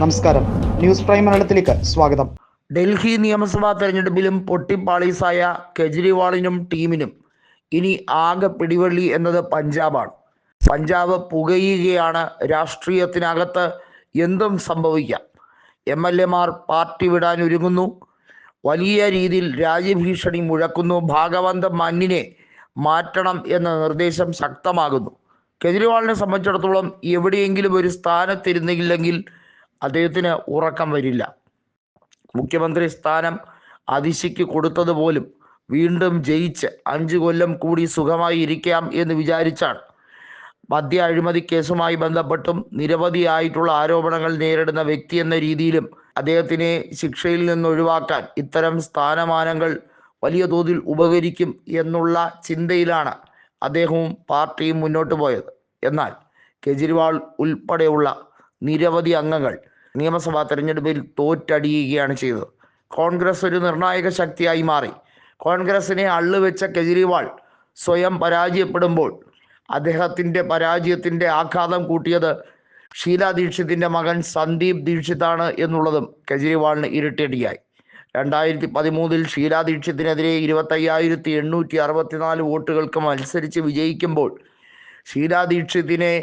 നമസ്കാരം. News prime മലയാളത്തിലേക്ക് സ്വാഗതം. ഡൽഹി നിയമസഭാ തെരഞ്ഞെടുപ്പിലും പൊട്ടിപ്പാളീസായ കെജ്രിവാളിനും ടീമിനും ഇനി ആകെ പിടിവള്ളി എന്നത് പഞ്ചാബാണ്. പഞ്ചാബ് പുകയുകയാണ് രാഷ്ട്രീയത്തിനകത്ത്. എന്തും സംഭവിക്കാം. എം എൽ എമാർ പാർട്ടി വിടാൻ ഒരുങ്ങുന്നു. വലിയ രീതിയിൽ രാജ്യഭീഷണി മുഴക്കുന്നു. ഭാഗവന്ത മണ്ണിനെ മാറ്റണം എന്ന നിർദ്ദേശം ശക്തമാകുന്നു. കെജ്രിവാളിനെ സംബന്ധിച്ചിടത്തോളം എവിടെയെങ്കിലും ഒരു സ്ഥാനത്തിരുന്നില്ലെങ്കിൽ അദ്ദേഹത്തിന് ഉറക്കം വരില്ല. മുഖ്യമന്ത്രി സ്ഥാനം അതിശയ്ക്ക് കൊടുത്തതുപോലും വീണ്ടും ജയിച്ച് അഞ്ചു കൊല്ലം കൂടി സുഖമായി ഇരിക്കാം എന്ന് വിചാരിച്ചാണ്. മദ്യ അഴിമതി കേസുമായി ബന്ധപ്പെട്ടും നിരവധിയായിട്ടുള്ള ആരോപണങ്ങൾ നേരിടുന്ന വ്യക്തി എന്ന രീതിയിലും അദ്ദേഹത്തിനെ ശിക്ഷയിൽ നിന്ന് ഒഴിവാക്കാൻ ഇത്തരം സ്ഥാനമാനങ്ങൾ വലിയ തോതിൽ ഉപകരിക്കും എന്നുള്ള ചിന്തയിലാണ് അദ്ദേഹവും പാർട്ടിയും മുന്നോട്ട് പോയത്. എന്നാൽ കെജ്രിവാൾ ഉൾപ്പെടെയുള്ള നിരവധി അംഗങ്ങൾ നിയമസഭാ തെരഞ്ഞെടുപ്പിൽ തോറ്റടിയുകയാണ് ചെയ്തത്. കോൺഗ്രസ് ഒരു നിർണായക ശക്തിയായി മാറി. കോൺഗ്രസിനെ അള്ളുവെച്ച കെജ്രിവാൾ സ്വയം പരാജയപ്പെടുമ്പോൾ അദ്ദേഹത്തിന്റെ പരാജയത്തിന്റെ ആഘാതം കൂട്ടിയത് ഷീല ദീക്ഷിതിന്റെ മകൻ സന്ദീപ് ദീക്ഷിതാണ് എന്നുള്ളതും കെജ്രിവാളിന് ഇരട്ടടിയായി രണ്ടായിരത്തി പതിമൂന്നിൽ ഷീല ദീക്ഷിതിനെതിരെ ഇരുപത്തയ്യായിരത്തി എണ്ണൂറ്റി അറുപത്തിനാല് വോട്ടുകൾക്ക് മത്സരിച്ച് വിജയിക്കുമ്പോൾ ഷീല ദീക്ഷിതിനെ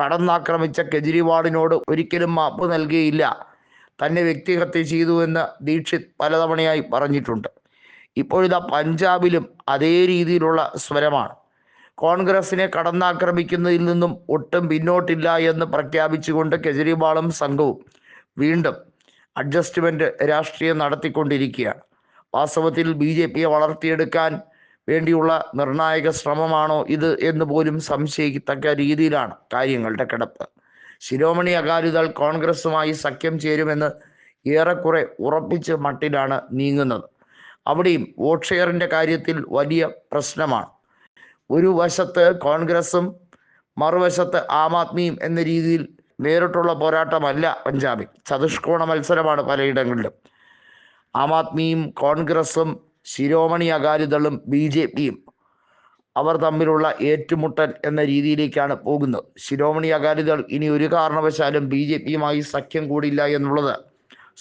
കടന്നാക്രമിച്ച കെജ്രിവാളിനോട് ഒരിക്കലും മാപ്പ് നൽകിയില്ല. തന്നെ വ്യക്തിഹത്യ ചെയ്തു ചെയ്തുവെന്ന് ദീക്ഷിത് പലതവണയായി പറഞ്ഞിട്ടുണ്ട്. ഇപ്പോഴിതാ പഞ്ചാബിലും അതേ രീതിയിലുള്ള സ്വരമാണ്. കോൺഗ്രസിനെ കടന്നാക്രമിക്കുന്നതിൽ നിന്നും ഒട്ടും പിന്നോട്ടില്ല എന്ന് പ്രഖ്യാപിച്ചുകൊണ്ട് കെജ്രിവാളും സംഘവും വീണ്ടും അഡ്ജസ്റ്റ്മെന്റ് രാഷ്ട്രീയം നടത്തിക്കൊണ്ടിരിക്കുകയാണ്. വാസ്തവത്തിൽ ബി ജെ പിയെ വളർത്തിയെടുക്കാൻ വേണ്ടിയുള്ള നിർണായക ശ്രമമാണോ ഇത് എന്ന് പോലും സംശയിക്കത്തക്ക രീതിയിലാണ് കാര്യങ്ങളുടെ കിടപ്പ്. ശിരോമണി അകാലിദൾ കോൺഗ്രസുമായി സഖ്യം ചേരുമെന്ന് ഏറെക്കുറെ ഉറപ്പിച്ച് മട്ടിലാണ് നീങ്ങുന്നത്. അവിടെയും വോട്ട് ഷെയറിന്റെ കാര്യത്തിൽ വലിയ പ്രശ്നമാണ്. ഒരു വശത്ത് കോൺഗ്രസും മറുവശത്ത് ആം ആദ്മിയും എന്ന രീതിയിൽ നേരിട്ടുള്ള പോരാട്ടമല്ല പഞ്ചാബിൽ. ചതുഷ്കോണ മത്സരമാണ് പലയിടങ്ങളിലും. ആം ആദ്മിയും കോൺഗ്രസും ശിരോമണി അകാലിദളും ബി ജെ പിയും അവർ തമ്മിലുള്ള ഏറ്റുമുട്ടൽ എന്ന രീതിയിലേക്കാണ് പോകുന്നത്. ശിരോമണി അകാലിദൾ ഇനി ഒരു കാരണവശാലും ബി ജെ പിയുമായി സഖ്യം കൂടില്ല എന്നുള്ളത്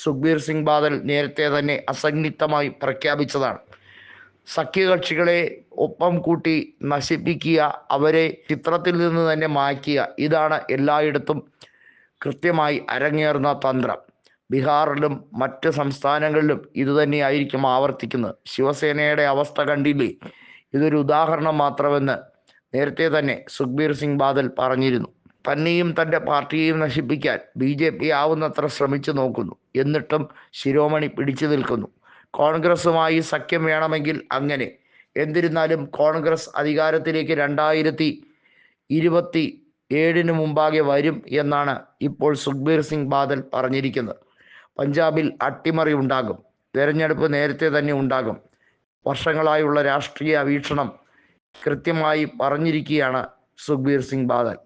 സുഖ്ബീർ സിംഗ് ബാദൽ നേരത്തെ തന്നെ അസന്നിഗ്ധമായി പ്രഖ്യാപിച്ചതാണ്. സഖ്യകക്ഷികളെ ഒപ്പം കൂട്ടി നശിപ്പിക്കുക അവരെ ചിത്രത്തിൽ നിന്ന് തന്നെ മായ്ക്കുക ഇതാണ് എല്ലായിടത്തും കൃത്യമായി അരങ്ങേറുന്ന തന്ത്രം. ബീഹാറിലും മറ്റ് സംസ്ഥാനങ്ങളിലും ഇതുതന്നെയായിരിക്കും ആവർത്തിക്കുന്നത്. ശിവസേനയുടെ അവസ്ഥ കണ്ടില്ലേ? ഇതൊരു ഉദാഹരണം മാത്രമെന്ന് നേരത്തെ തന്നെ സുഖ്ബീർ സിംഗ് ബാദൽ പറഞ്ഞിരുന്നു. തന്നെയും തന്റെ പാർട്ടിയെയും നശിപ്പിക്കാൻ ബി ജെ പി ആവുന്നത്ര ശ്രമിച്ചു നോക്കുന്നു. എന്നിട്ടും ശിരോമണി പിടിച്ചു നിൽക്കുന്നു. കോൺഗ്രസുമായി സഖ്യം വേണമെങ്കിൽ അങ്ങനെ. എന്നിരുന്നാലും കോൺഗ്രസ് അധികാരത്തിലേക്ക് രണ്ടായിരത്തി ഇരുപത്തി ഏഴിന് മുമ്പാകെ വരും എന്നാണ് ഇപ്പോൾ സുഖ്ബീർ സിംഗ് ബാദൽ പറഞ്ഞിരിക്കുന്നത്. പഞ്ചാബിൽ അട്ടിമറി ഉണ്ടാകും. തെരഞ്ഞെടുപ്പ് നേരത്തെ തന്നെ ഉണ്ടാകും. വർഷങ്ങളായുള്ള രാഷ്ട്രീയ വീക്ഷണം കൃത്യമായി പറഞ്ഞിരിക്കുകയാണ് സുഖ്ബീർ സിംഗ് ബാദൽ.